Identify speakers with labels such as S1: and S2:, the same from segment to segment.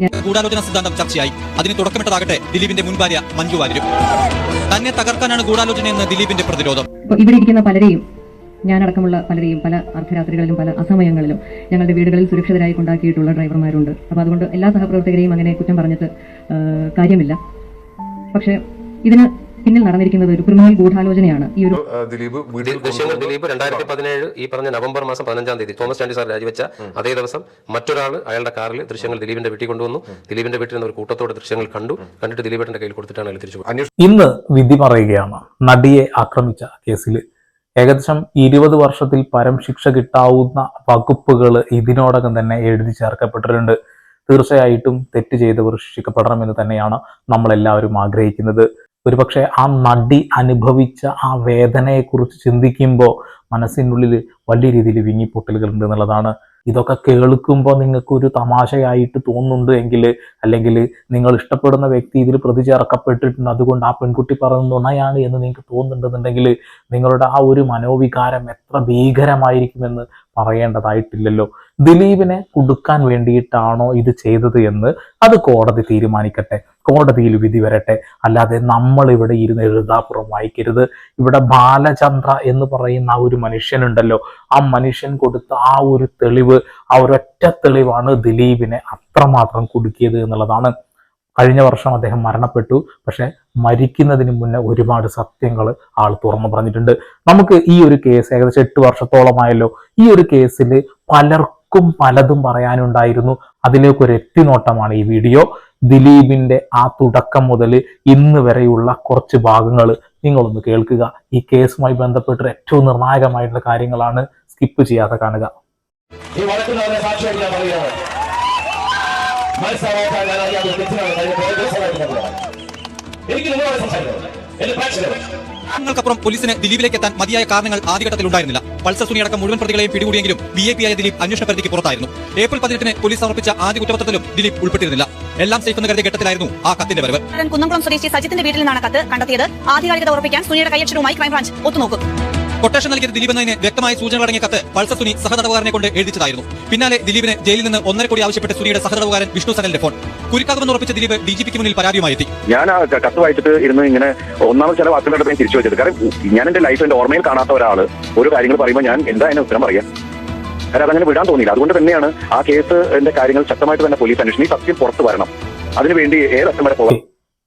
S1: ഗൂഢാലോചന സിദ്ധാന്തം ചർച്ചയായി. അതിന് തുടക്കമിട്ടതാകട്ടെ ദിലീപിന്റെ മുൻ ഭാര്യ മഞ്ജു വാര്യരും. തന്നെ തകർക്കാനാണ് ഗൂഢാലോചനയെന്ന് ദിലീപിന്റെ പ്രതിരോധം.
S2: ഇവിടെ ഇരിക്കുന്ന പലരെയും ഞാനടക്കമുള്ള പലരെയും പല അർദ്ധരാത്രികളിലും പല അസമയങ്ങളിലും ഞങ്ങളുടെ വീടുകളിൽ സുരക്ഷിതരായി കൊണ്ടാക്കിയിട്ടുള്ള ഡ്രൈവർമാരുണ്ട്. അപ്പോൾ അതുകൊണ്ട് എല്ലാ സഹപ്രവർത്തകരെയും അങ്ങനെ കുറ്റം പറഞ്ഞിട്ട് കാര്യമില്ല. പക്ഷേ ഇതിന് പിന്നിൽ നടന്നിരിക്കുന്നത് ഒരു ക്രിമിനൽ ഗൂഢാലോചനയാണ്. ഈ ഒരു
S3: ദിലീപ്
S4: ദിലീപ് രണ്ടായിരത്തി പതിനേഴ് ഈ പറഞ്ഞ നവംബർ മാസം പതിനഞ്ചാം തീയതി തോമസ് ചാണ്ടി സാർ രാജിവെച്ച അതേ ദിവസം മറ്റൊരാൾ അയാളുടെ കാറിൽ ദൃശ്യങ്ങൾ ദിലീപിന്റെ വീട്ടിൽ കൊണ്ടുവന്നു. ദിലീപിന്റെ വീട്ടിൽ നിന്ന് ഒരു കൂട്ടത്തോടെ ദൃശ്യങ്ങൾ കണ്ടു. കണ്ടിട്ട് ദിലീപേട്ടന്റെ കയ്യിൽ കൊടുത്തിട്ടാണ് അയാൾ തിരിച്ചു.
S5: ഇന്ന് വിധി പറയുകയാണ്. നടിയെ ആക്രമിച്ച കേസിൽ ഏകദേശം ഇരുപത് വർഷത്തിൽ പരം ശിക്ഷ കിട്ടാവുന്ന വകുപ്പുകൾ ഇതിനോടകം തന്നെ എഴുതി ചേർക്കപ്പെട്ടിട്ടുണ്ട്. തീർച്ചയായിട്ടും തെറ്റ് ചെയ്തവർ ശിക്ഷിക്കപ്പെടണമെന്ന് തന്നെയാണ് നമ്മളെല്ലാവരും ആഗ്രഹിക്കുന്നത്. ഒരുപക്ഷെ ആ നടി അനുഭവിച്ച ആ വേദനയെക്കുറിച്ച് ചിന്തിക്കുമ്പോൾ മനസ്സിനുള്ളിൽ വലിയ രീതിയിൽ വിങ്ങിപ്പൊട്ടലുകൾ ഉണ്ട് എന്നുള്ളതാണ്. ഇതൊക്കെ കേൾക്കുമ്പോൾ നിങ്ങൾക്കൊരു തമാശയായിട്ട് തോന്നുന്നുണ്ട് എങ്കിൽ അല്ലെങ്കിൽ നിങ്ങൾ ഇഷ്ടപ്പെടുന്ന വ്യക്തി ഇതിൽ പ്രതി ചേർക്കപ്പെട്ടിട്ടുണ്ട് അതുകൊണ്ട് ആ പെൺകുട്ടി പറയുന്നത് നുണയാണ് എന്ന് നിങ്ങൾക്ക് തോന്നുന്നുണ്ടെന്നുണ്ടെങ്കിൽ നിങ്ങളുടെ ആ ഒരു മനോവികാരം എത്ര ഭീകരമായിരിക്കുമെന്ന് പറയേണ്ടതായിട്ടില്ലല്ലോ. ദിലീപിനെ കുടുക്കാൻ വേണ്ടിയിട്ടാണോ ഇത് ചെയ്തത് എന്ന് അത് കോടതി തീരുമാനിക്കട്ടെ. കോടതിയിൽ വിധി വരട്ടെ. അല്ലാതെ നമ്മൾ ഇവിടെ ഇരുന്ന് എഴുതാപ്പുറം വായിക്കരുത്. ഇവിടെ ബാലചന്ദ്ര എന്ന് പറയുന്ന ആ ഒരു മനുഷ്യനുണ്ടല്ലോ. ആ മനുഷ്യൻ കൊടുത്ത ആ ഒരു തെളിവ് ആ ഒരൊറ്റ തെളിവാണ് ദിലീപിനെ അത്രമാത്രം കുടുക്കിയത് എന്നുള്ളതാണ്. കഴിഞ്ഞ വർഷം അദ്ദേഹം മരണപ്പെട്ടു. പക്ഷെ മരിക്കുന്നതിന് മുന്നേ ഒരുപാട് സത്യങ്ങൾ ആൾ തുറന്നു പറഞ്ഞിട്ടുണ്ട്. നമുക്ക് ഈ ഒരു കേസ് ഏകദേശം എട്ട് വർഷത്തോളമായല്ലോ. ഈ ഒരു കേസിൽ പലർക്കും പലതും പറയാനുണ്ടായിരുന്നു. അതിലേക്ക് ഒരു എത്തിനോട്ടമാണ് ഈ വീഡിയോ ദിലീപിന്റെ ആ തുടക്കം മുതൽ ഇന്ന് വരെയുള്ള കുറച്ച് ഭാഗങ്ങൾ നിങ്ങളൊന്ന് കേൾക്കുക. ഈ കേസുമായി ബന്ധപ്പെട്ട് ഏറ്റവും നിർണായകമായിട്ടുള്ള കാര്യങ്ങളാണ് സ്കിപ്പ് ചെയ്യാതെ കാണുക.
S6: ഈ വഴക്കുന്നവരെ സാക്ഷിയായിട്ട് ഞാൻ പറയുകയാണ്. മനസ്സിലാക്കാൻ ഞാൻ അറിയാതെ തെറ്റിനാണ് എനിക്ക് നിങ്ങളോട് സംസാരിക്കണം എന്റെ പ്രേക്ഷകർ
S1: ങ്ങൾക്കപ്പുറം പോലീസിന് ദിലീപിലേക്ക് എത്താൻ മതിയായ കാരണങ്ങൾ ആദ്യഘട്ടത്തിൽ ഉണ്ടായിരുന്നില്ല. പൾസർ സുനി അടക്കം മുഴുവൻ പ്രതികളെയും പിടികൂടിയെങ്കിലും വി എ പി ആയ ദിലീപ് അന്വേഷണ പരിധിക്ക് പുറത്തായിരുന്നു. ഏപ്രിൽ പതിനെട്ടിന് പോലീസ് സമർപ്പിച്ച ആദ്യ കുറ്റപത്രത്തിലും ദിലീപ് ഉൾപ്പെട്ടിരുന്നില്ല. എല്ലാം സേഫ് എന്ന് കരുതിയ ഘട്ടത്തിലായിരുന്നു ആ കത്തിന്റെ വരവ്.
S7: കുന്നംകുളം സ്വദേശി സജിത്തിന്റെ വീട്ടിൽ നിന്നാണ് കത്ത് കണ്ടെത്തിയത്. ആധികാരികത ഉറപ്പിക്കാൻ സുനിയുടെ കൈയക്ഷരവുമായി ക്രൈംബ്രാഞ്ച് ഒത്തുനോക്കും.
S1: കൊട്ടേഷൻ നൽകിയത് ദിലീപ് എന്നതിന് വ്യക്തമായ സൂചനകൾ അടങ്ങിയ കത്ത് പൾസർ സുനി സഹതടവുകാരനെ കൊണ്ട് എഴുതിച്ചതായിരുന്നു. പിന്നാലെ ദിലീപിന് ജയിലിൽ നിന്ന് ഒന്നര കോടി ആവശ്യപ്പെട്ട് സുനിയുടെ സഹതടവുകാരൻ വിഷ്ണു സനലിന്റെ ഫോൺ. കുരുക്കാകുമെന്ന് ഉറപ്പിച്ച ദിലീപ് ഡി ജി പിക്ക് മുന്നിൽ പരാതിയുമായി എത്തി.
S8: ഞാൻ കത്ത് വായിച്ചിട്ട് ഇരുന്ന് ഇങ്ങനെ ഒന്നാമത് ചില വാക്കുകളുടെ ഞാൻ തിരിച്ചു വെച്ചത് കാരണം ഞാൻ എന്റെ ലൈഫ് എന്റെ ഓർമ്മയിൽ കാണാത്ത ഒരാൾ ഒരു കാര്യങ്ങൾ പറയുമ്പോൾ ഞാൻ എന്താ അതിന് ഉത്തരം പറയാം? കാരണം അതങ്ങനെ വിടാൻ തോന്നിയില്ല. അതുകൊണ്ട് തന്നെയാണ് ആ കേസ് എന്റെ കാര്യങ്ങൾ ശക്തമായിട്ട് തന്നെ പോലീസ് അന്വേഷണം ഈ സത്യം പുറത്തു വരണം. അതിനുവേണ്ടി ഏതറ്റം വരെ പോകാം?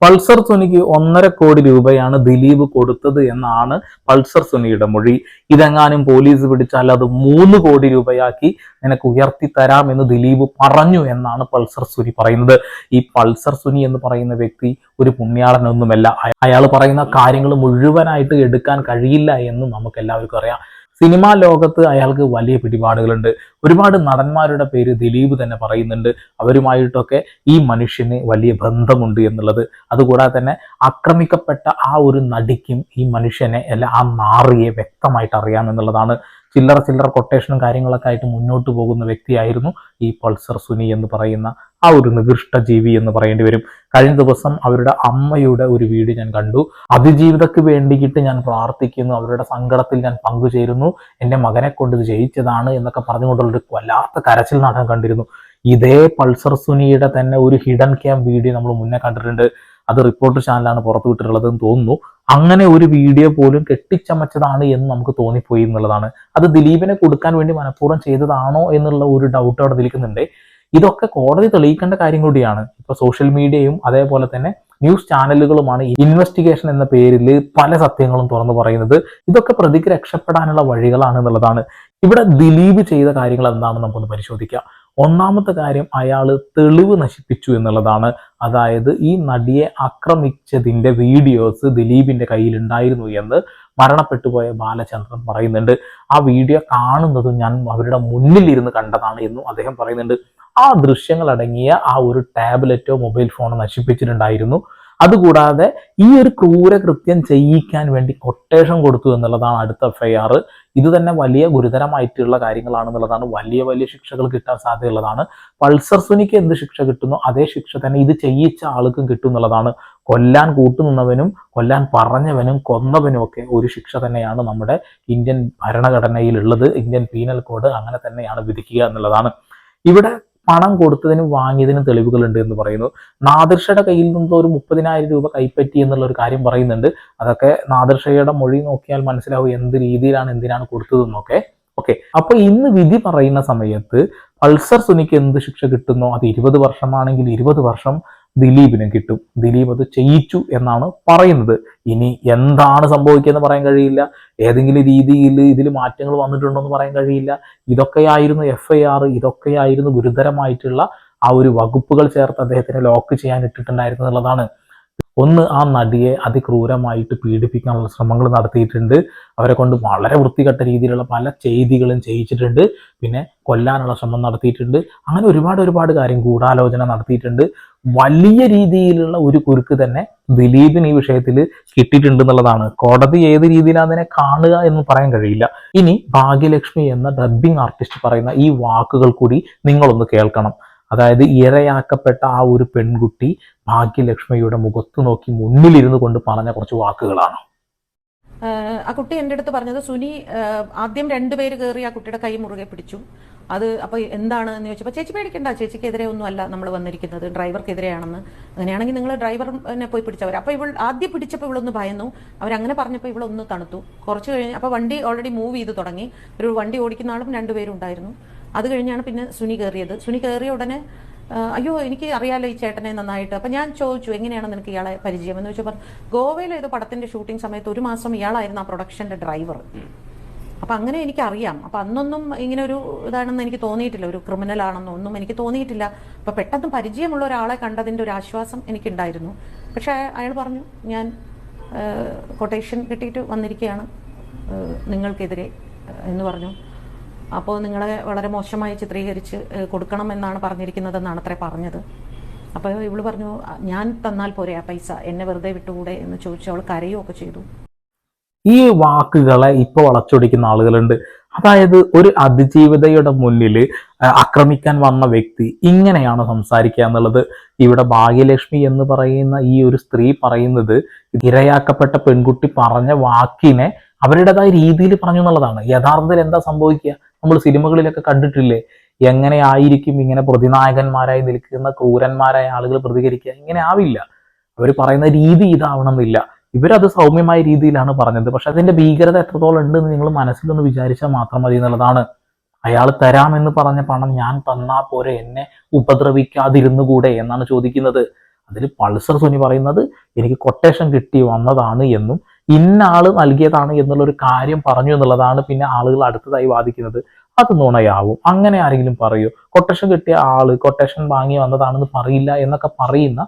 S5: പൾസർ സുനിക്ക് ഒന്നര കോടി രൂപയാണ് ദിലീപ് കൊടുത്തത് എന്നാണ് പൾസർ സുനിയുടെ മൊഴി. ഇതെങ്ങാനും പോലീസ് പിടിച്ചാൽ അത് മൂന്ന് കോടി രൂപയാക്കി നിനക്ക് ഉയർത്തി തരാം എന്ന് ദിലീപ് പറഞ്ഞു എന്നാണ് പൾസർ സുനി പറയുന്നത്. ഈ പൾസർ സുനി എന്ന് പറയുന്ന വ്യക്തി ഒരു പുണ്യാളനൊന്നുമല്ല. അയാൾ പറയുന്ന കാര്യങ്ങൾ മുഴുവനായിട്ട് എടുക്കാൻ കഴിയില്ല എന്ന് നമുക്ക് എല്ലാവർക്കും അറിയാം. സിനിമാ ലോകത്ത് അയാൾക്ക് വലിയ പിടിപാടുകളുണ്ട്. ഒരുപാട് നടന്മാരുടെ പേര് ദിലീപ് തന്നെ പറയുന്നുണ്ട്. അവരുമായിട്ടൊക്കെ ഈ മനുഷ്യന് വലിയ ബന്ധമുണ്ട് എന്നുള്ളത്. അതുകൂടാതെ തന്നെ ആക്രമിക്കപ്പെട്ട ആ ഒരു നടിക്കും ഈ മനുഷ്യനെ അല്ല ആ മാറിയെ വ്യക്തമായിട്ട് അറിയാമെന്നുള്ളതാണ് ചില്ലറ ചില്ലറ കൊട്ടേഷനും കാര്യങ്ങളൊക്കെ ആയിട്ട് മുന്നോട്ട് പോകുന്ന വ്യക്തിയായിരുന്നു ഈ പൾസർ സുനി എന്ന് പറയുന്ന ആ ഒരു നികൃഷ്ട ജീവി എന്ന് പറയേണ്ടി വരും. കഴിഞ്ഞ ദിവസം അവരുടെ അമ്മയുടെ ഒരു വീഡിയോ ഞാൻ കണ്ടു. അതിജീവിതക്ക് വേണ്ടിയിട്ട് ഞാൻ പ്രാർത്ഥിക്കുന്നു. അവരുടെ സങ്കടത്തിൽ ഞാൻ പങ്കുചേരുന്നു. എന്റെ മകനെ കൊണ്ട് ഇത് ജയിച്ചതാണ് എന്നൊക്കെ പറഞ്ഞുകൊണ്ടുള്ളൊരു വല്ലാത്ത കരച്ചിൽ നാടകം കണ്ടിരുന്നു. ഇതേ പൾസർ സുനിയുടെ തന്നെ ഒരു ഹിഡൻ ക്യാം വീഡിയോ നമ്മൾ മുന്നേ കണ്ടിട്ടുണ്ട്. അത് റിപ്പോർട്ടർ ചാനലാണ് പുറത്തു വിട്ടിട്ടുള്ളത് എന്ന് തോന്നുന്നു. അങ്ങനെ ഒരു വീഡിയോ പോലും കെട്ടിച്ചമച്ചതാണ് എന്ന് നമുക്ക് തോന്നിപ്പോയി എന്നുള്ളതാണ്. അത് ദിലീപിനെ കൊടുക്കാൻ വേണ്ടി മനഃപൂർവം ചെയ്തതാണോ എന്നുള്ള ഒരു ഡൗട്ട് അവിടെ നിൽക്കുന്നുണ്ട്. ഇതൊക്കെ കോടതി തെളിയിക്കേണ്ട കാര്യം കൂടിയാണ്. ഇപ്പൊ സോഷ്യൽ മീഡിയയും അതേപോലെ തന്നെ ന്യൂസ് ചാനലുകളുമാണ് ഇൻവെസ്റ്റിഗേഷൻ എന്ന പേരിൽ പല സത്യങ്ങളും തുറന്നു പറയുന്നത്. ഇതൊക്കെ പ്രതിക്ക് രക്ഷപ്പെടാനുള്ള വഴികളാണ് എന്നുള്ളതാണ്. ഇവിടെ ദിലീപ് ചെയ്ത കാര്യങ്ങൾ എന്താണെന്ന് നമുക്കൊന്ന് പരിശോധിക്കാം. ഒന്നാമത്തെ കാര്യം അയാൾ തെളിവ് നശിപ്പിച്ചു എന്നുള്ളതാണ്. അതായത് ഈ നടിയെ ആക്രമിച്ചതിന്റെ വീഡിയോസ് ദിലീപിന്റെ കയ്യിലുണ്ടായിരുന്നു എന്ന് മരണപ്പെട്ടു പോയ ബാലചന്ദ്രൻ പറയുന്നുണ്ട്. ആ വീഡിയോ കാണുന്നത് ഞാൻ അവരുടെ മുന്നിൽ ഇരുന്ന് കണ്ടതാണ് എന്നും അദ്ദേഹം പറയുന്നുണ്ട്. ആ ദൃശ്യങ്ങൾ അടങ്ങിയ ആ ഒരു ടാബ്ലറ്റോ മൊബൈൽ ഫോണോ നശിപ്പിച്ചിട്ടുണ്ടായിരുന്നു. അതുകൂടാതെ ഈ ഒരു ക്രൂരകൃത്യം ചെയ്യിക്കാൻ വേണ്ടി കൊട്ടേഷൻ കൊടുത്തു എന്നുള്ളതാണ് അടുത്ത എഫ്ഐആർ ഇത് തന്നെ വലിയ ഗുരുതരമായിട്ടുള്ള കാര്യങ്ങളാണെന്നുള്ളതാണ് വലിയ വലിയ ശിക്ഷകൾ കിട്ടാൻ സാധ്യതയുള്ളതാണ്. പൾസർ സുനിക്ക് എന്ത് ശിക്ഷ കിട്ടുന്നു അതേ ശിക്ഷ തന്നെ ഇത് ചെയ്യിച്ച ആൾക്കും കിട്ടും എന്നുള്ളതാണ്. കൊല്ലാൻ കൂട്ടുനിന്നവനും കൊല്ലാൻ പറഞ്ഞവനും കൊന്നവനും ഒക്കെ ഒരു ശിക്ഷ തന്നെയാണ് നമ്മുടെ ഇന്ത്യൻ ഭരണഘടനയിലുള്ളത്. ഇന്ത്യൻ പീനൽ കോഡ് അങ്ങനെ തന്നെയാണ് വിധിക്കുക എന്നുള്ളതാണ്. ഇവിടെ പണം കൊടുത്തതിനും വാങ്ങിയതിനും തെളിവുകളുണ്ട് എന്ന് പറയുന്നു. നാദിർഷയുടെ കയ്യിൽ നിന്ന് ഒരു മുപ്പതിനായിരം രൂപ കൈപ്പറ്റി എന്നുള്ള ഒരു കാര്യം പറയുന്നുണ്ട്. അതൊക്കെ നാദിർഷയുടെ മൊഴി നോക്കിയാൽ മനസ്സിലാവും എന്ത് രീതിയിലാണ് എന്തിനാണ് കൊടുത്തതെന്നൊക്കെ. ഓക്കെ. അപ്പൊ ഇന്ന് വിധി പറയുന്ന സമയത്ത് പൾസർ സുനിക്ക് എന്ത് ശിക്ഷ കിട്ടുന്നോ? അത് ഇരുപത് വർഷമാണെങ്കിൽ ഇരുപത് വർഷം ദിലീപിനും കിട്ടും. ദിലീപ് അത് ചെയ്യിച്ചു എന്നാണ് പറയുന്നത്. ഇനി എന്താണ് സംഭവിക്കുക എന്ന് പറയാൻ കഴിയില്ല. ഏതെങ്കിലും രീതിയിൽ ഇതിൽ മാറ്റങ്ങൾ വന്നിട്ടുണ്ടോ എന്ന് പറയാൻ കഴിയില്ല. ഇതൊക്കെയായിരുന്നു എഫ് ഐ ആർ ഇതൊക്കെയായിരുന്നു ഗുരുതരമായിട്ടുള്ള ആ ഒരു വകുപ്പുകൾ ചേർത്ത് അദ്ദേഹത്തിനെ ലോക്ക് ചെയ്യാൻ ഇട്ടിട്ടുണ്ടായിരുന്നു എന്നുള്ളതാണ്. ഒന്ന് ആ നടിയെ അതിക്രൂരമായിട്ട് പീഡിപ്പിക്കാനുള്ള ശ്രമങ്ങൾ നടത്തിയിട്ടുണ്ട്. അവരെ കൊണ്ട് വളരെ വൃത്തികെട്ട രീതിയിലുള്ള പല ചെയ്തികളും ചെയ്യിച്ചിട്ടുണ്ട്. പിന്നെ കൊല്ലാനുള്ള ശ്രമം നടത്തിയിട്ടുണ്ട്. അങ്ങനെ ഒരുപാട് ഒരുപാട് കാര്യം ഗൂഢാലോചന നടത്തിയിട്ടുണ്ട്. വലിയ രീതിയിലുള്ള ഒരു കുരുക്ക് തന്നെ ദിലീപിന് ഈ വിഷയത്തിൽ കിട്ടിയിട്ടുണ്ട് എന്നുള്ളതാണ് കോടതി ഏത് രീതിയിലാണ് അതിനെ കാണുക എന്ന് പറയാൻ കഴിയില്ല. ഇനി ഭാഗ്യലക്ഷ്മി എന്ന ഡബ്ബിംഗ് ആർട്ടിസ്റ്റ് പറയുന്ന ഈ വാക്കുകൾ കൂടി നിങ്ങളൊന്ന് കേൾക്കണം. അതായത് ഇരയാക്കപ്പെട്ട ആ ഒരു പെൺകുട്ടി ഭാഗ്യലക്ഷ്മിയുടെ മുഖത്ത് നോക്കി മുന്നിലിരുന്നു കൊണ്ട് പറഞ്ഞ കുറച്ച് വാക്കുകളാണ്.
S3: ആ കുട്ടി എന്റെ അടുത്ത് പറഞ്ഞത് സുനി ആദ്യം രണ്ടുപേര് കയറി ആ കുട്ടിയുടെ കൈ മുറുകെ പിടിച്ചു. അത് അപ്പോൾ എന്താണ്? എന്ന് ചോദിച്ചപ്പോൾ ചേച്ചി പേടിക്കണ്ട ചേച്ചിക്കെതിരെ ഒന്നും അല്ല നമ്മൾ വന്നിരിക്കുന്നത് ഡ്രൈവർക്കെതിരെയാണെന്ന്. അങ്ങനെയാണെങ്കിൽ നിങ്ങൾ ഡ്രൈവറിനെ പോയി പിടിച്ചവർ അപ്പോൾ ഇവൾ ആദ്യം പിടിച്ചപ്പോൾ ഇവളൊന്ന് ഭയന്നു. അവരങ്ങനെ പറഞ്ഞപ്പോൾ ഇവളൊന്ന് തണുത്തു. കുറച്ച് കഴിഞ്ഞ് അപ്പോൾ വണ്ടി ഓൾറെഡി മൂവ് ചെയ്ത് തുടങ്ങി. ഒരു വണ്ടി ഓടിക്കുന്ന ആളും രണ്ടുപേരും ഉണ്ടായിരുന്നു. അത് കഴിഞ്ഞാണ് പിന്നെ സുനി കയറിയത് സുനി കയറിയ ഉടനെ അയ്യോ എനിക്ക് അറിയാലോ ഈ ചേട്ടനെ നന്നായിട്ട്. അപ്പം ഞാൻ ചോദിച്ചു എങ്ങനെയാണ് നിനക്ക് ഇയാളെ പരിചയം? എന്ന് വെച്ചപ്പോൾ ഗോവയിൽ ഏതോ പടത്തിന്റെ ഷൂട്ടിംഗ് സമയത്ത് ഒരു മാസം ഇയാളായിരുന്നു ആ പ്രൊഡക്ഷന്റെ ഡ്രൈവർ അപ്പം അങ്ങനെ എനിക്കറിയാം. അപ്പം അന്നൊന്നും ഇങ്ങനെ ഒരു ഇതാണെന്ന് എനിക്ക് തോന്നിയിട്ടില്ല. ഒരു ക്രിമിനൽ ആണെന്നോ ഒന്നും എനിക്ക് തോന്നിയിട്ടില്ല. അപ്പം പെട്ടെന്ന് പരിചയമുള്ള ഒരാളെ കണ്ടതിന്റെ ഒരു ആശ്വാസം എനിക്കുണ്ടായിരുന്നു. പക്ഷേ അയാൾ പറഞ്ഞു ഞാൻ കൊട്ടേഷൻ കിട്ടിയിട്ട് വന്നിരിക്കുകയാണ്. നിങ്ങൾക്കെതിരെ എന്ന് പറഞ്ഞു. അപ്പോൾ നിങ്ങളെ വളരെ മോശമായി ചിത്രീകരിച്ച് കൊടുക്കണം കൊടുക്കണമെന്നാണ് പറഞ്ഞിരിക്കുന്നതെന്നാണ് അത്രേ പറഞ്ഞത്. അപ്പോൾ ഇവൾ പറഞ്ഞു ഞാൻ തന്നാൽ പോരെ ആ പൈസ എന്നെ വെറുതെ വിട്ടുകൂടെ? എന്ന് ചോദിച്ചു അവൾ കരയുമൊക്കെ ചെയ്തു.
S5: ഈ വാക്കുകളെ ഇപ്പൊ വളച്ചൊടിക്കുന്ന ആളുകളുണ്ട്. അതായത് ഒരു അതിജീവിതയുടെ മുന്നിൽ ആക്രമിക്കാൻ വന്ന വ്യക്തി ഇങ്ങനെയാണ് സംസാരിക്കുക എന്നുള്ളത്. ഇവിടെ ഭാഗ്യലക്ഷ്മി എന്ന് പറയുന്ന ഈ ഒരു സ്ത്രീ പറയുന്നത് ഇരയാക്കപ്പെട്ട പെൺകുട്ടി പറഞ്ഞ വാക്കിനെ അവരുടേതായ രീതിയിൽ പറഞ്ഞു എന്നുള്ളതാണ്. യഥാർത്ഥത്തിൽ എന്താ സംഭവിക്കുക? നമ്മൾ സിനിമകളിലൊക്കെ കണ്ടിട്ടില്ലേ? എങ്ങനെ ആയിരിക്കും ഇങ്ങനെ പ്രതിനായകന്മാരായി നിൽക്കുന്ന ക്രൂരന്മാരായ ആളുകൾ പ്രതികരിക്കുക? ഇങ്ങനെ ആവില്ല. അവർ പറയുന്ന രീതി ഇതാവണമെന്നില്ല. ഇവരത് സൗമ്യമായ രീതിയിലാണ് പറഞ്ഞത്. പക്ഷെ അതിന്റെ ഭീകരത എത്രത്തോളം ഉണ്ട് എന്ന് നിങ്ങൾ മനസ്സിലൊന്ന് വിചാരിച്ചാൽ മാത്രം മതി എന്നുള്ളതാണ്. അയാൾ തരാമെന്ന് പറഞ്ഞ പണം ഞാൻ തന്നാ പോരെ എന്നെ ഉപദ്രവിക്കാതിരുന്നുകൂടെ എന്നാണ് ചോദിക്കുന്നത്. അതിൽ പൾസർ സുനി പറയുന്നത് എനിക്ക് കൊട്ടേഷൻ കിട്ടി വന്നതാണ് എന്നും ഇന്ന ആൾ നൽകിയതാണ് എന്നുള്ള ഒരു കാര്യം പറഞ്ഞു എന്നുള്ളതാണ് പിന്നെ ആളുകൾ അടുത്തതായി വാദിക്കുന്നത്. അത് നുണയാവും. അങ്ങനെ ആരെങ്കിലും പറയൂ. കൊട്ടേഷൻ കിട്ടിയ ആൾ കൊട്ടേഷൻ വാങ്ങി വന്നതാണെന്ന് പറയില്ല എന്നൊക്കെ പറയുന്ന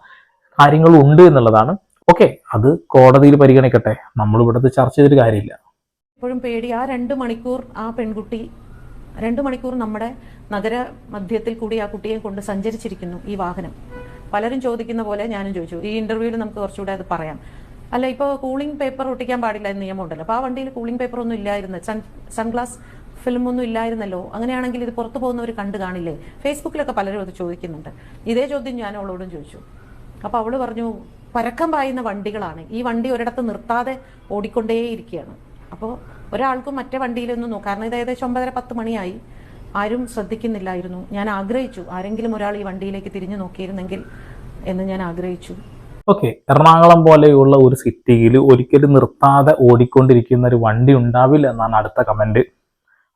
S5: കാര്യങ്ങൾ ഉണ്ട് എന്നുള്ളതാണ്. ഓക്കെ അത് കോടതിയിൽ പരിഗണിക്കട്ടെ. നമ്മൾ ഇവിടുത്തെ ചർച്ച ചെയ്തൊരു കാര്യമില്ല.
S3: ഇപ്പോഴും പേടി. ആ രണ്ട് മണിക്കൂർ ആ പെൺകുട്ടി രണ്ട് മണിക്കൂർ നമ്മുടെ നഗര മധ്യത്തിൽ കൂടി ആ കുട്ടിയെ കൊണ്ട് സഞ്ചരിച്ചിരിക്കുന്നു ഈ വാഹനം. പലരും ചോദിക്കുന്ന പോലെ ഞാനും ചോദിച്ചു. ഈ ഇന്റർവ്യൂവിൽ നമുക്ക് കുറച്ചുകൂടെ അത് പറയാം. അല്ല ഇപ്പോൾ കൂളിംഗ് പേപ്പർ ഒട്ടിക്കാൻ പാടില്ല എന്ന് നിയമമുണ്ടല്ലോ. അപ്പോൾ ആ വണ്ടിയിൽ കൂളിംഗ് പേപ്പർ ഒന്നും ഇല്ലായിരുന്നു. സൺ സൺഗ്ലാസ് ഫിലിം ഒന്നും ഇല്ലായിരുന്നല്ലോ. അങ്ങനെയാണെങ്കിൽ ഇത് പുറത്തു പോകുന്നവർ കണ്ടു കാണില്ലേ? ഫേസ്ബുക്കിലൊക്കെ പലരും അത് ചോദിക്കുന്നുണ്ട്. ഇതേ ചോദ്യം ഞാൻ അവളോടും ചോദിച്ചു. അപ്പോൾ അവൾ പറഞ്ഞു പരക്കം പായുന്ന വണ്ടികളാണ്. ഈ വണ്ടി ഒരിടത്ത് നിർത്താതെ ഓടിക്കൊണ്ടേയിരിക്കുകയാണ്. അപ്പോൾ ഒരാൾക്കും മറ്റേ വണ്ടിയിലൊന്നും നോക്കാം കാരണം ഇത് ഏകദേശം ഒമ്പതര പത്ത് മണിയായി. ആരും ശ്രദ്ധിക്കുന്നില്ലായിരുന്നു. ഞാൻ ആഗ്രഹിച്ചു. ആരെങ്കിലും ഒരാൾ ഈ വണ്ടിയിലേക്ക് തിരിഞ്ഞു നോക്കിയിരുന്നെങ്കിൽ എന്ന് ഞാൻ ആഗ്രഹിച്ചു.
S5: ഓക്കെ എറണാകുളം പോലെയുള്ള ഒരു സിറ്റിയിൽ ഒരിക്കലും നിർത്താതെ ഓടിക്കൊണ്ടിരിക്കുന്ന ഒരു വണ്ടി ഉണ്ടാവില്ല എന്നാണ് അടുത്ത കമന്റ്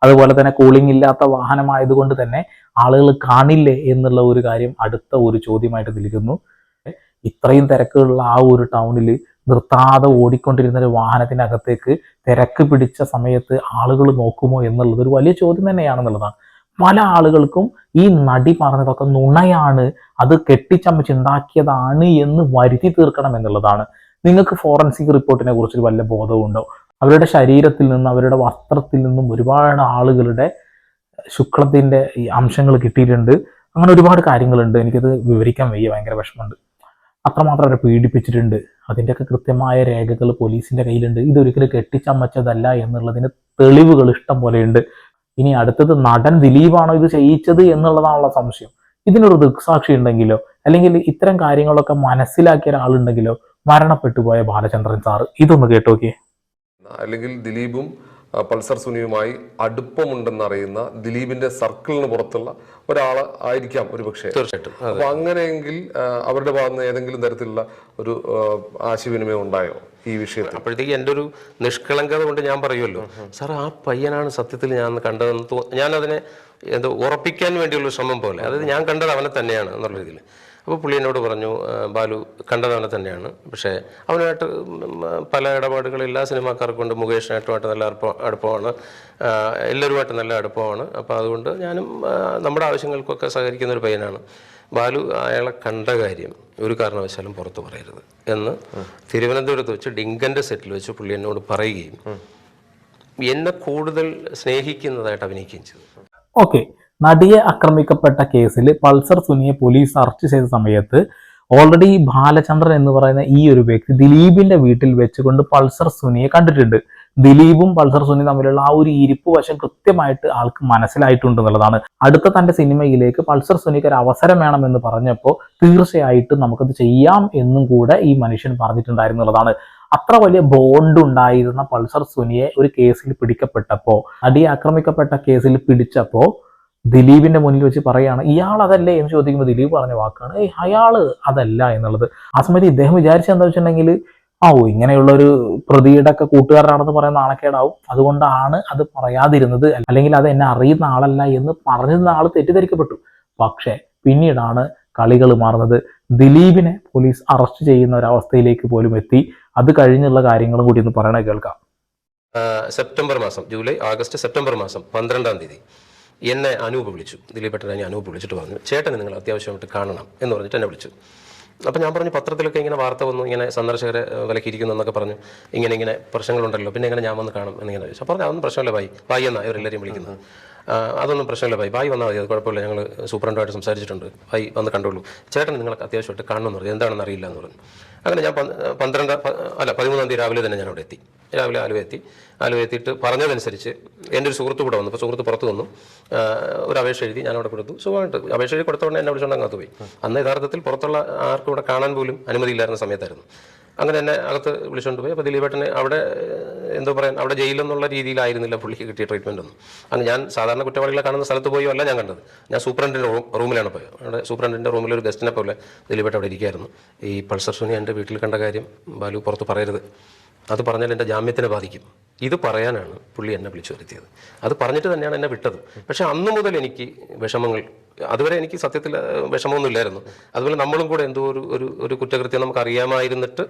S5: അതുപോലെ തന്നെ കൂളിംഗ് ഇല്ലാത്ത വാഹനമായതുകൊണ്ട് തന്നെ ആളുകൾ കാണില്ലേ എന്നുള്ള ഒരു കാര്യം അടുത്ത ഒരു ചോദ്യമായിട്ട് നിൽക്കുന്നു. ഇത്രയും തിരക്കുള്ള ആ ഒരു ടൗണിൽ നിർത്താതെ ഓടിക്കൊണ്ടിരുന്ന ഒരു വാഹനത്തിനകത്തേക്ക് തിരക്ക് പിടിച്ച സമയത്ത് ആളുകൾ നോക്കുമോ എന്നുള്ളത് ഒരു വലിയ ചോദ്യം തന്നെയാണെന്നുള്ളതാണ്. പല ആളുകൾക്കും ഈ നടി പറഞ്ഞതൊക്കെ നുണയാണ് അത് കെട്ടിച്ചമച്ചുണ്ടാക്കിയതാണ് എന്ന് വരുത്തി തീർക്കണം എന്നുള്ളതാണ്. നിങ്ങൾക്ക് ഫോറൻസിക് റിപ്പോർട്ടിനെ കുറിച്ച് വല്ല ബോധമുണ്ടോ അവരുടെ ശരീരത്തിൽ നിന്ന് അവരുടെ വസ്ത്രത്തിൽ നിന്നും ഒരുപാട് ആളുകളുടെ ശുക്ലത്തിന്റെ ഈ അംശങ്ങൾ കിട്ടിയിട്ടുണ്ട്. അങ്ങനെ ഒരുപാട് കാര്യങ്ങളുണ്ട്. എനിക്കത് വിവരിക്കാൻ വയ്യ ഭയങ്കര വിഷമമുണ്ട്. അത്രമാത്രം അവരെ പീഡിപ്പിച്ചിട്ടുണ്ട്. അതിന്റെയൊക്കെ കൃത്യമായ രേഖകൾ പോലീസിന്റെ കയ്യിലുണ്ട്. ഇതൊരിക്കലും കെട്ടിച്ചമച്ചതല്ല എന്നുള്ളതിന് തെളിവുകൾ ഇഷ്ടം പോലെയുണ്ട്. ഇനി അടുത്തത് നടൻ ദിലീപാണോ ഇത് ചെയ്യിച്ചത് എന്നുള്ളതാണുള്ള സംശയം. ഇതിനൊരു ദൃക്സാക്ഷി ഉണ്ടെങ്കിലോ അല്ലെങ്കിൽ ഇത്തരം കാര്യങ്ങളൊക്കെ മനസ്സിലാക്കിയ ഒരാളുണ്ടെങ്കിലോ മരണപ്പെട്ടു പോയ ബാലചന്ദ്രൻ സാറ്. ഇതൊന്ന് കേട്ടോക്കിയേ.
S9: അല്ലെങ്കിൽ ദിലീപും പൾസർ സുനിയുമായി അടുപ്പമുണ്ടെന്നറിയുന്ന ദിലീപിന്റെ സർക്കിളിന് പുറത്തുള്ള ഒരാൾ ആയിരിക്കാം ഒരു പക്ഷേ
S4: തീർച്ചയായിട്ടും
S9: അപ്പൊ അങ്ങനെയെങ്കിൽ അവരുടെ ഭാഗത്ത് ഏതെങ്കിലും തരത്തിലുള്ള ഒരു ആശയവിനിമയം ഉണ്ടായോ ഈ വിഷയത്തിൽ?
S4: അപ്പോഴത്തേക്ക് എന്റെ ഒരു നിഷ്കളങ്കത കൊണ്ട് ഞാൻ പറയുമല്ലോ സാർ ആ പയ്യനാണ് സത്യത്തിൽ ഞാൻ കണ്ടതെന്ന് അതിനെ എന്തോ ഉറപ്പിക്കാൻ വേണ്ടിയുള്ള ശ്രമം പോലെ. അതായത് ഞാൻ കണ്ടത് അവനെ തന്നെയാണ് എന്നുള്ള രീതിയിൽ. അപ്പോൾ പുള്ളി എന്നോട് പറഞ്ഞു ബാലു കണ്ടതാണ് തന്നെയാണ്. പക്ഷേ അവനായിട്ട് പല ഇടപാടുകൾ എല്ലാ സിനിമാക്കാർക്കും ഉണ്ട്. മുകേഷിനായിട്ടുമായിട്ട് നല്ല അടുപ്പം അടുപ്പമാണ്. എല്ലാവരുമായിട്ട് നല്ല അടുപ്പമാണ്. അപ്പോൾ അതുകൊണ്ട് ഞാനും നമ്മുടെ ആവശ്യങ്ങൾക്കൊക്കെ സഹകരിക്കുന്ന ഒരു പയ്യനാണ്. ബാലു അയാളെ കണ്ട കാര്യം ഒരു കാരണവശാലും പുറത്തു പറയരുത്. എന്ന് തിരുവനന്തപുരത്ത് വെച്ച് ഡിങ്കന്റെ സെറ്റിൽ വെച്ച് പുള്ളി എന്നോട് പറയുകയും എന്നെ കൂടുതൽ സ്നേഹിക്കുന്നതായിട്ട് അഭിനയിക്കുകയും ചെയ്തു.
S5: ഓക്കെ. നടിയെ ആക്രമിക്കപ്പെട്ട കേസിൽ പൾസർ സുനിയെ പോലീസ് അറസ്റ്റ് ചെയ്ത സമയത്ത് ഓൾറെഡി ബാലചന്ദ്രൻ എന്ന് പറയുന്ന ഈ ഒരു വ്യക്തി ദിലീപിന്റെ വീട്ടിൽ വെച്ചുകൊണ്ട് പൾസർ സുനിയെ കണ്ടിട്ടുണ്ട്. ദിലീപും പൾസർ സുനി തമ്മിലുള്ള ആ ഒരു ഇരിപ്പ് വശം കൃത്യമായിട്ട് ആൾക്ക് മനസ്സിലായിട്ടുണ്ട് എന്നുള്ളതാണ്. അടുത്ത തന്റെ സിനിമയിലേക്ക് പൾസർ സുനിക്ക് ഒരു അവസരം വേണമെന്ന് പറഞ്ഞപ്പോൾ തീർച്ചയായിട്ടും നമുക്കത് ചെയ്യാം എന്നും കൂടെ ഈ മനുഷ്യൻ പറഞ്ഞിട്ടുണ്ടായിരുന്നുള്ളതാണ് അത്ര വലിയ ബോണ്ട് ഉണ്ടായിരുന്ന പൾസർ സുനിയെ ഒരു കേസിൽ പിടിക്കപ്പെട്ടപ്പോ നടിയെ ആക്രമിക്കപ്പെട്ട കേസിൽ പിടിച്ചപ്പോ ദിലീപിന്റെ മുന്നിൽ വെച്ച് പറയുകയാണ് ഇയാൾ അതല്ലേ എന്ന് ചോദിക്കുമ്പോൾ ദിലീപ് പറഞ്ഞ വാക്കാണ് ഏയ് അയാൾ അതല്ല എന്നുള്ളത്. ആ സമയത്ത് ഇദ്ദേഹം വിചാരിച്ച എന്താ വെച്ചിട്ടുണ്ടെങ്കിൽ ആ ഓ ഇങ്ങനെയുള്ള ഒരു പ്രതിയുടെ ഒക്കെ കൂട്ടുകാരനാണെന്ന് പറയുന്ന നാണക്കേടാവും. അതുകൊണ്ടാണ് അത് പറയാതിരുന്നത്. അല്ലെങ്കിൽ അത് എന്നെ അറിയുന്ന ആളല്ല എന്ന് പറഞ്ഞിരുന്ന ആൾ തെറ്റിദ്ധരിക്കപ്പെട്ടു. പക്ഷേ പിന്നീടാണ് കളികൾ മാറുന്നത്. ദിലീപിനെ പോലീസ് അറസ്റ്റ് ചെയ്യുന്ന ഒരു അവസ്ഥയിലേക്ക് പോലും എത്തി. അത് കഴിഞ്ഞുള്ള കാര്യങ്ങളും കൂടി ഒന്ന് പറയണേ കേൾക്കാം.
S4: സെപ്റ്റംബർ മാസം ജൂലൈ ആഗസ്റ്റ് സെപ്റ്റംബർ മാസം പന്ത്രണ്ടാം തീയതി. എന്നെ അനൂപ് വിളിച്ചു. ദിലീപേട്ടനെ ഞാൻ അനൂപ് വിളിച്ചിട്ട് പറഞ്ഞു ചേട്ടനെ നിങ്ങൾ അത്യാവശ്യമായിട്ട് കാണണം എന്ന് പറഞ്ഞിട്ട് എന്നെ വിളിച്ചു. അപ്പോൾ ഞാൻ പറഞ്ഞു പത്രത്തിലൊക്കെ ഇങ്ങനെ വാർത്ത വന്നു ഇങ്ങനെ സന്ദർശകരെ വിലക്കിയിരിക്കുന്നു എന്നൊക്കെ പറഞ്ഞു ഇങ്ങനെ ഇങ്ങനെ പ്രശ്നങ്ങളുണ്ടല്ലോ പിന്നെ എങ്ങനെ ഞാൻ വന്ന് കാണും എന്നിങ്ങനെ ചോദിച്ചു. അപ്പോൾ പറഞ്ഞു അതൊന്നും പ്രശ്നമില്ല ഭായി ഭായി എന്നാ ഇവരെല്ലാവരെയും വിളിക്കുന്നത്. അതൊന്നും പ്രശ്നമില്ല ഭായി ഭായി വന്നാൽ മതി അത് കുഴപ്പമില്ല ഞങ്ങൾ സൂപ്രണ്ടുമായിട്ട് സംസാരിച്ചിട്ടുണ്ട് ഭായി വന്ന് കണ്ടോളൂ. ചേട്ടൻ നിങ്ങൾക്ക് അത്യാവശ്യമായിട്ട് കാണണമെന്ന് പറഞ്ഞു. എന്താണെന്ന് അറിയില്ല എന്ന് പറഞ്ഞു. അങ്ങനെ ഞാൻ പന്ത്- പന്ത്രണ്ട് അല്ല പതിമൂന്നാം തീയതി രാവിലെ തന്നെ ഞാൻ അവിടെ എത്തി. രാവിലെ ആലുവ എത്തി. ആലുവ എത്തിയിട്ട് പറഞ്ഞതനുസരിച്ച് എന്റെ ഒരു സുഹൃത്ത് കൂടെ വന്നു. അപ്പോൾ സുഹൃത്ത് പുറത്ത് വന്നു. ഒരു അപേക്ഷ എഴുതി ഞാൻ അവിടെ കൊടുത്തു. സുഖമായിട്ട്. അപേക്ഷ എഴുതി കൊടുത്തോണ്ട് എന്നെ വിളിച്ചുകൊണ്ട് അങ്ങോട്ട് പോയി. അന്ന് യഥാർത്ഥത്തിൽ പുറത്തുള്ള ആർക്കും ഇവിടെ കാണാൻ പോലും അനുമതിയില്ലായിരുന്ന സമയത്തായിരുന്നു. അങ്ങനെ എന്നെ അകത്ത് വിളിച്ചുകൊണ്ട് പോയി. അപ്പോൾ ദിലീപേട്ടന് അവിടെ എന്തോ പറയാൻ അവിടെ ജയിലെന്നുള്ള രീതിയിലായിരുന്നില്ല പുള്ളിക്ക് കിട്ടിയ ട്രീറ്റ്മെന്റ് ഒന്നും. അങ്ങനെ ഞാൻ സാധാരണ കുറ്റവാളികളെ കാണുന്ന സ്ഥലത്ത് പോയോ അല്ല ഞാൻ കണ്ടത്. ഞാൻ സൂപ്രണ്ടിന്റെ റൂമിലാണ് പോയത്. അവിടെ സൂപ്രണ്ടിന്റെ റൂമിൽ ഒരു ഗസ്റ്റിനെ പോലെ ദിലീപേട്ട അവിടെ ഇരിക്കുകയായിരുന്നു ഈ പൾസർ സുനി എന്റെ വീട്ടിൽ കണ്ട കാര്യം ബാലു പുറത്ത് പറയരുത്. അത് പറഞ്ഞാൽ എന്റെ ജാമ്യത്തിനെ ബാധിക്കും. ഇത് പറയാനാണ് പുള്ളി എന്നെ വിളിച്ചു വരുത്തിയത്. അത് പറഞ്ഞിട്ട് തന്നെയാണ് എന്നെ വിട്ടത്. പക്ഷെ അന്ന് മുതൽ എനിക്ക് വിഷമങ്ങൾ അതുവരെ എനിക്ക് സത്യത്തിൽ വിഷമമൊന്നുമില്ലായിരുന്നു അതുപോലെ നമ്മളും കൂടെ എന്തോ ഒരു ഒരു ഒരു കുറ്റകൃത്യം നമുക്ക് അറിയാമായിരുന്നിട്ട്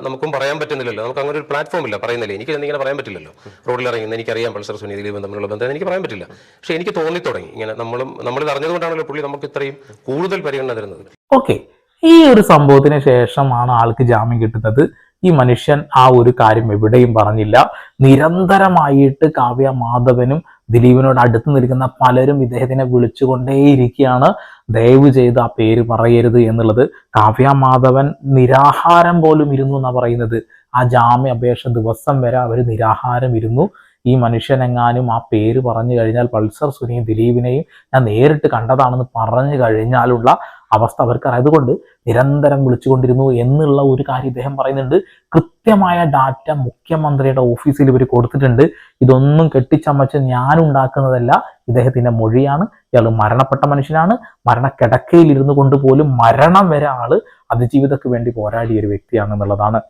S4: നമുക്കും പറയാൻ പറ്റുന്നില്ലല്ലോ. നമുക്ക് അങ്ങനെ ഒരു പ്ലാറ്റ്ഫോം ഇല്ല. പറയുന്നില്ല? എനിക്ക് ഇങ്ങനെ പറയാൻ പറ്റില്ലല്ലോ. റോഡിൽ ഇറങ്ങി എനിക്കറിയാം പൾസർ സുനി ദിലീപും തമ്മിലുള്ള ബന്ധം. എനിക്ക് പറയാൻ പറ്റില്ല. പക്ഷെ എനിക്ക് തോന്നി തുടങ്ങി. ഇങ്ങനെ നമ്മളും നമ്മൾ അറിഞ്ഞതുകൊണ്ടാണല്ലോ പുള്ളി നമുക്ക് ഇത്രയും കൂടുതൽ പരിഗണന തരുന്നത്.
S5: ഓക്കെ. ഈ ഒരു സംഭവത്തിന് ശേഷമാണ് ആൾക്ക് ജാമ്യം കിട്ടുന്നത്. ഈ മനുഷ്യൻ ആ ഒരു കാര്യം എവിടെയും പറഞ്ഞില്ല. നിരന്തരമായിട്ട് കാവ്യ മാധവനും ദിലീപിനോട് അടുത്ത് നിൽക്കുന്ന പലരും ഇദ്ദേഹത്തിനെ വിളിച്ചുകൊണ്ടേയിരിക്കുകയാണ്. ദയവ് ചെയ്ത് ആ പേര് പറയരുത് എന്നുള്ളത്. കാവ്യ മാധവൻ നിരാഹാരം പോലും ഇരുന്നു എന്നാ പറയുന്നത്. ആ ജാമ്യ അപേക്ഷ ദിവസം വരെ അവർ നിരാഹാരം ഇരുന്നു. ഈ മനുഷ്യനെങ്ങാനും ആ പേര് പറഞ്ഞു കഴിഞ്ഞാൽ പൾസർ സുനിയും ദിലീപിനെയും ഞാൻ നേരിട്ട് കണ്ടതാണെന്ന് പറഞ്ഞു കഴിഞ്ഞാലുള്ള അവസ്ഥ അവർക്ക് അതുകൊണ്ട് നിരന്തരം വിളിച്ചുകൊണ്ടിരുന്നു എന്നുള്ള ഒരു കാര്യം ഇദ്ദേഹം പറയുന്നുണ്ട്. കൃത്യമായ ഡാറ്റ മുഖ്യമന്ത്രിയുടെ ഓഫീസിൽ ഇവർ കൊടുത്തിട്ടുണ്ട്. ഇതൊന്നും കെട്ടിച്ചമച്ച് ഞാൻ ഉണ്ടാക്കുന്നതല്ല ഇദ്ദേഹത്തിന്റെ മൊഴിയാണ്. ഇയാൾ മരണപ്പെട്ട മനുഷ്യനാണ്. മരണക്കിടക്കയിൽ ഇരുന്നു കൊണ്ട് പോലും മരണം വരെ ആൾ അതിജീവിതക്ക് വേണ്ടി പോരാടിയ ഒരു വ്യക്തിയാണ് എന്നുള്ളതാണ്.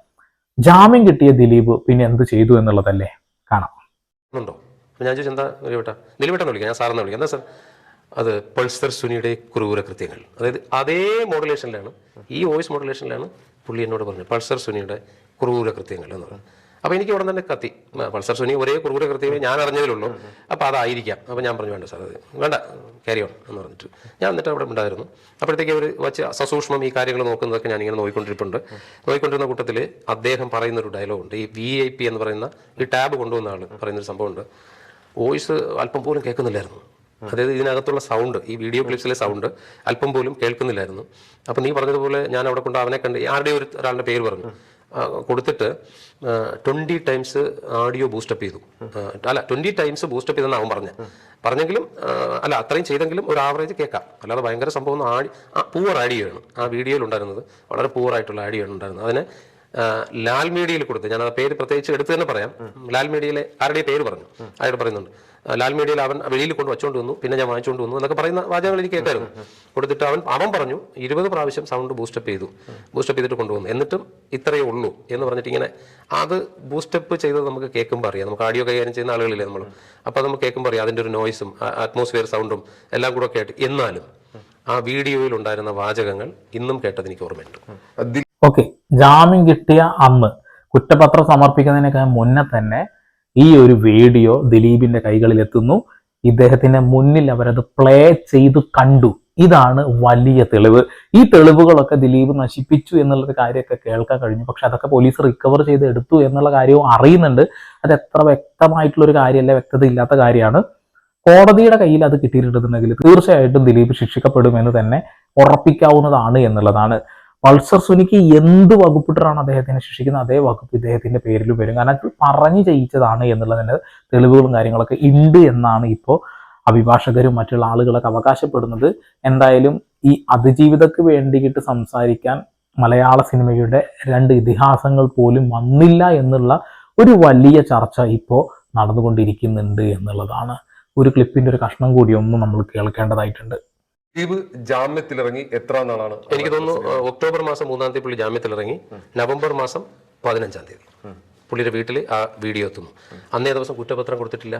S5: ജാമ്യം കിട്ടിയ ദിലീപ് പിന്നെ എന്ത് ചെയ്തു എന്നുള്ളതല്ലേ? കാണാം.
S4: ഞാൻ ചോദിച്ചു എന്താ? ദിലീപേട്ട ദിലീപേട്ടെന്ന് വിളിക്കാം. ഞാൻ സാറെന്ന് വിളിക്കാം. എന്താ സാർ? അത് പൾസർ സുനിയുടെ ക്രൂര കൃത്യങ്ങൾ. അതായത് അതേ മോഡുലേഷനിലാണ് ഈ വോയിസ് മോഡുലേഷനിലാണ് പുള്ളി എന്നോട് പറഞ്ഞത് പൾസർ സുനിയുടെ ക്രൂര കൃത്യങ്ങൾ എന്ന് പറഞ്ഞു അപ്പോൾ എനിക്ക് ഉടൻ തന്നെ കത്തി. പൾസർ സുനി ഒരേ ക്രൂര കൃത്യങ്ങൾ ഞാൻ അറിഞ്ഞതിലുള്ളൂ. അപ്പോൾ അതായിരിക്കാം. അപ്പോൾ ഞാൻ പറഞ്ഞു വേണ്ട സാർ അത് വേണ്ട ക്യാരി ഓൺ എന്ന് പറഞ്ഞിട്ട്. ഞാൻ എന്നിട്ട് അവിടെ ഉണ്ടായിരുന്നു അപ്പോഴത്തേക്ക് അവർ വച്ച് സസൂക്ഷ്മം ഈ കാര്യങ്ങൾ നോക്കുന്നതൊക്കെ ഞാൻ ഇങ്ങനെ നോക്കിക്കൊണ്ടിരിപ്പുണ്ട് നോക്കിക്കൊണ്ടിരുന്ന കൂട്ടത്തിൽ അദ്ദേഹം പറയുന്ന ഒരു ഡയലോഗ് ഉണ്ട്. ഈ വി ഐ പി എന്ന് പറയുന്ന ഈ ടാബ് കൊണ്ടുവന്ന ആൾ പറയുന്നൊരു സംഭവമുണ്ട്. വോയിസ് അല്പം പോലും കേൾക്കുന്നില്ലായിരുന്നു. അതായത് ഇതിനകത്തുള്ള സൗണ്ട് ഈ വീഡിയോ ക്ലിപ്സിലെ സൗണ്ട് അല്പം പോലും കേൾക്കുന്നില്ലായിരുന്നു. അപ്പം നീ പറഞ്ഞതുപോലെ ഞാൻ അവിടെ കൊണ്ട് അവനെ കണ്ട് ആരുടെ ഒരു ഒരാളുടെ പേര് പറഞ്ഞു. കൊടുത്തിട്ട് ട്വന്റി ടൈംസ് ആഡിയോ ബൂസ്റ്റപ്പ് ചെയ്തു. അല്ല ട്വന്റി ടൈംസ് ബൂസ്റ്റപ്പ് ചെയ്തെന്ന് അവൻ പറഞ്ഞത് പറഞ്ഞെങ്കിലും അല്ല അത്രയും ചെയ്തെങ്കിലും ഒരു ആവറേജ് കേൾക്കാം. അല്ലാതെ ഭയങ്കര സംഭവം ഒന്നും ആടി പൂവർ ആഡിയോ ആണ്. ആ വീഡിയോയിൽ ഉണ്ടായിരുന്നത് വളരെ പൂവർ ആയിട്ടുള്ള ആഡിയോ ആണ് ഉണ്ടായിരുന്നത്. അതിനെ ലാൽ മീഡിയയിൽ കൊടുത്ത് ഞാൻ ആ പേര് പ്രത്യേകിച്ച് എടുത്തു തന്നെ പറയാം. ലാൽ മീഡിയയിലെ ആരുടെ പേര് പറഞ്ഞു. അയാൾ പറയുന്നുണ്ട് ലാൽ മീഡിയയിൽ അവൻ വെളിയിൽ കൊണ്ട് വച്ചുകൊണ്ട് വന്നു പിന്നെ ഞാൻ വാങ്ങിച്ചുകൊണ്ട് വന്നു എന്നൊക്കെ പറയുന്ന വാചകങ്ങൾ എനിക്ക് കേൾക്കായിരുന്നു കൊടുത്തിട്ട് അവൻ അവൻ പറഞ്ഞു ഇരുപത് പ്രാവശ്യം സൗണ്ട് ബൂസ്റ്റപ്പ് ചെയ്തു. ബൂസ്റ്റപ്പ് ചെയ്തിട്ട് കൊണ്ടുവന്നു. എന്നിട്ടും ഇത്രയേ ഉള്ളൂ എന്ന് പറഞ്ഞിട്ട് ഇങ്ങനെ അത് ബൂസ്റ്റപ്പ് ചെയ്തത് നമുക്ക് കേൾക്കുമ്പോൾ അറിയാം. നമുക്ക് ആഡിയോ കൈകാര്യം ചെയ്യുന്ന ആളുകളില്ലേ നമ്മൾ. അപ്പോൾ നമുക്ക് കേൾക്കുമ്പോൾ അറിയാം. അതിന്റെ ഒരു നോയ്സും അറ്റ്മോസ്ഫിയർ സൗണ്ടും എല്ലാം കൂടെ ഒക്കെ ആയിട്ട്. എന്നാലും ആ വീഡിയോയിൽ ഉണ്ടായിരുന്ന വാചകങ്ങൾ ഇന്നും കേട്ടത് എനിക്ക് ഓർമ്മയുണ്ട്.
S5: ഓക്കെ ജാമ്യം കിട്ടിയ അന്ന് കുറ്റപത്രം സമർപ്പിക്കുന്നതിനൊക്കെ മുന്നേ തന്നെ ഈ ഒരു വീഡിയോ ദിലീപിന്റെ കൈകളിൽ എത്തുന്നു ഇദ്ദേഹത്തിന്റെ മുന്നിൽ അവരത് പ്ലേ ചെയ്ത് കണ്ടു. ഇതാണ് വലിയ തെളിവ്. ഈ തെളിവുകളൊക്കെ ദിലീപ് നശിപ്പിച്ചു എന്നുള്ളൊരു കാര്യമൊക്കെ കേൾക്കാൻ കഴിഞ്ഞു. പക്ഷെ അതൊക്കെ പോലീസ് റിക്കവർ ചെയ്ത് എടുത്തു എന്നുള്ള കാര്യവും അറിയുന്നുണ്ട്. അത് എത്ര വ്യക്തമായിട്ടുള്ള ഒരു കാര്യമല്ല വ്യക്തത ഇല്ലാത്ത കാര്യമാണ്. കോടതിയുടെ കയ്യിൽ അത് കിട്ടിയിട്ടുണ്ടെങ്കിൽ തീർച്ചയായിട്ടും ദിലീപ് ശിക്ഷിക്കപ്പെടുമെന്ന് തന്നെ ഉറപ്പിക്കാവുന്നതാണ് എന്നുള്ളതാണ്. പൾസർ സുനിക്ക് എന്ത് വകുപ്പിട്ടാണ് അദ്ദേഹത്തിനെ ശിക്ഷിക്കുന്നത്? അതേ വകുപ്പ് ഇദ്ദേഹത്തിന്റെ പേരിൽ വരും. കാരണം പറഞ്ഞു ചെയ്യിച്ചതാണ് എന്നുള്ളതിന്റെ തെളിവുകളും കാര്യങ്ങളൊക്കെ ഉണ്ട് എന്നാണ് ഇപ്പോൾ അഭിഭാഷകരും മറ്റുള്ള ആളുകളൊക്കെ അവകാശപ്പെടുന്നത്. എന്തായാലും ഈ അതിജീവിതക്ക് വേണ്ടിയിട്ട് സംസാരിക്കാൻ മലയാള സിനിമയുടെ രണ്ട് ഇതിഹാസങ്ങൾ പോലും വന്നില്ല എന്നുള്ള ഒരു വലിയ ചർച്ച ഇപ്പോൾ നടന്നുകൊണ്ടിരിക്കുന്നുണ്ട് എന്നുള്ളതാണ്. ഒരു ക്ലിപ്പിന്റെ ഒരു കഷ്ണം കൂടി ഒന്ന് നമ്മൾ കേൾക്കേണ്ടതായിട്ടുണ്ട്.
S9: ദിലീപ് ജാമ്യത്തിലിറങ്ങി എത്ര നാളാണ്
S4: എനിക്ക് തോന്നുന്നു ഒക്ടോബർ മാസം മൂന്നാം തീയതി പുള്ളി ജാമ്യത്തിലിറങ്ങി. നവംബർ മാസം പതിനഞ്ചാം തീയതി. പുള്ളിയുടെ വീട്ടിൽ ആ വീഡിയോ എത്തുന്നു. അന്നേ ദിവസം കുറ്റപത്രം കൊടുത്തിട്ടില്ല.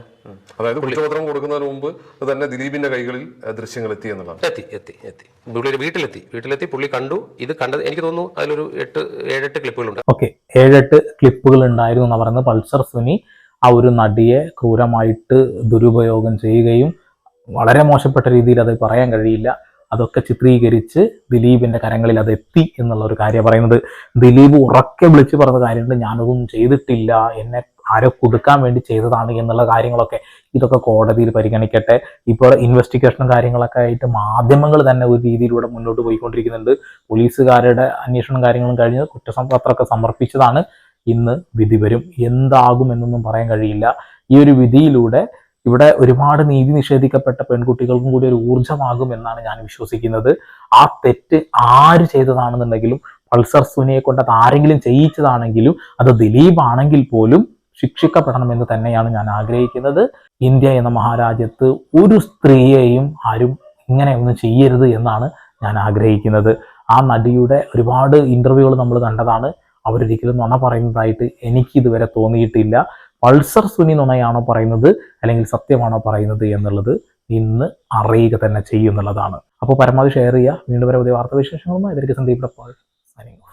S9: അതായത് കുറ്റപത്രം കൊടുക്കുന്നതിന് മുമ്പ് തന്നെ ദിലീപിന്റെ കൈകളിൽ ദൃശ്യങ്ങൾ എത്തി എന്നുള്ളതാണ്.
S4: എത്തി എത്തി എത്തി. പുള്ളിയുടെ വീട്ടിലെത്തി. വീട്ടിലെത്തി പുള്ളി കണ്ടു. ഇത് കണ്ടത് എനിക്ക് തോന്നുന്നു അതിലൊരു എട്ട് ഏഴെട്ട് ക്ലിപ്പുകളുണ്ട്.
S5: ഓക്കെ ഏഴെട്ട് ക്ലിപ്പുകൾ ഉണ്ടായിരുന്നു എന്ന് പറയുന്നത്. പൾസർ സുനി ആ ഒരു നടിയെ ക്രൂരമായിട്ട് ദുരുപയോഗം ചെയ്യുകയും വളരെ മോശപ്പെട്ട രീതിയിൽ അത് പറയാൻ കഴിയില്ല. അതൊക്കെ ചിത്രീകരിച്ച് ദിലീപിന്റെ കരങ്ങളിൽ അത് എത്തി എന്നുള്ള ഒരു കാര്യം പറയുന്നത്. ദിലീപ് ഉറക്കെ വിളിച്ച് പറഞ്ഞ കാര്യമുണ്ട്. ഞാനതൊന്നും ചെയ്തിട്ടില്ല. എന്നെ ആരോ കൊടുക്കാൻ വേണ്ടി ചെയ്തതാണ് എന്നുള്ള കാര്യങ്ങളൊക്കെ ഇതൊക്കെ കോടതിയിൽ പരിഗണിക്കട്ടെ. ഇപ്പോൾ ഇൻവെസ്റ്റിഗേഷനും കാര്യങ്ങളൊക്കെ ആയിട്ട് മാധ്യമങ്ങൾ തന്നെ ഒരു രീതിയിലൂടെ മുന്നോട്ട് പോയിക്കൊണ്ടിരിക്കുന്നുണ്ട്. പോലീസുകാരുടെ അന്വേഷണം കാര്യങ്ങളും കഴിഞ്ഞ് കുറ്റപത്രമൊക്കെ സമർപ്പിച്ചതാണ്. ഇന്ന് വിധി വരും. എന്താകും എന്നൊന്നും പറയാൻ കഴിയില്ല. ഈ ഒരു വിധിയിലൂടെ ഇവിടെ ഒരുപാട് നീതി നിഷേധിക്കപ്പെട്ട പെൺകുട്ടികൾക്കും കൂടി ഒരു ഊർജമാകും എന്നാണ് ഞാൻ വിശ്വസിക്കുന്നത്. ആ തെറ്റ് ആര് ചെയ്തതാണെന്നുണ്ടെങ്കിലും പൾസർ സുനിയെ കൊണ്ട് അത് ആരെങ്കിലും ചെയ്യിച്ചതാണെങ്കിലും അത് ദിലീപ് ആണെങ്കിൽ പോലും ശിക്ഷിക്കപ്പെടണമെന്ന് തന്നെയാണ് ഞാൻ ആഗ്രഹിക്കുന്നത്. ഇന്ത്യ എന്ന മഹാരാജ്യത്ത് ഒരു സ്ത്രീയെയും ആരും ഇങ്ങനെ ഒന്നും ചെയ്യരുത് എന്നാണ് ഞാൻ ആഗ്രഹിക്കുന്നത്. ആ നടിയുടെ ഒരുപാട് ഇന്റർവ്യൂകൾ നമ്മൾ കണ്ടതാണ്. അവരൊരിക്കലും നുണ പറയുന്നതായിട്ട് എനിക്ക് ഇതുവരെ തോന്നിയിട്ടില്ല. പൾസർ സുനി നുണയാണോ പറയുന്നത് അല്ലെങ്കിൽ സത്യമാണോ പറയുന്നത് എന്നുള്ളത് ഇന്ന് അറിയുക തന്നെ ചെയ്യുന്നുള്ളതാണ്. അപ്പോൾ പരമാവധി ഷെയർ ചെയ്യുക. വീണ്ടും വരെ പുതിയ വാർത്താവിശേഷങ്ങളുമായി. ഇതിലേക്ക് സന്ദീപ് off.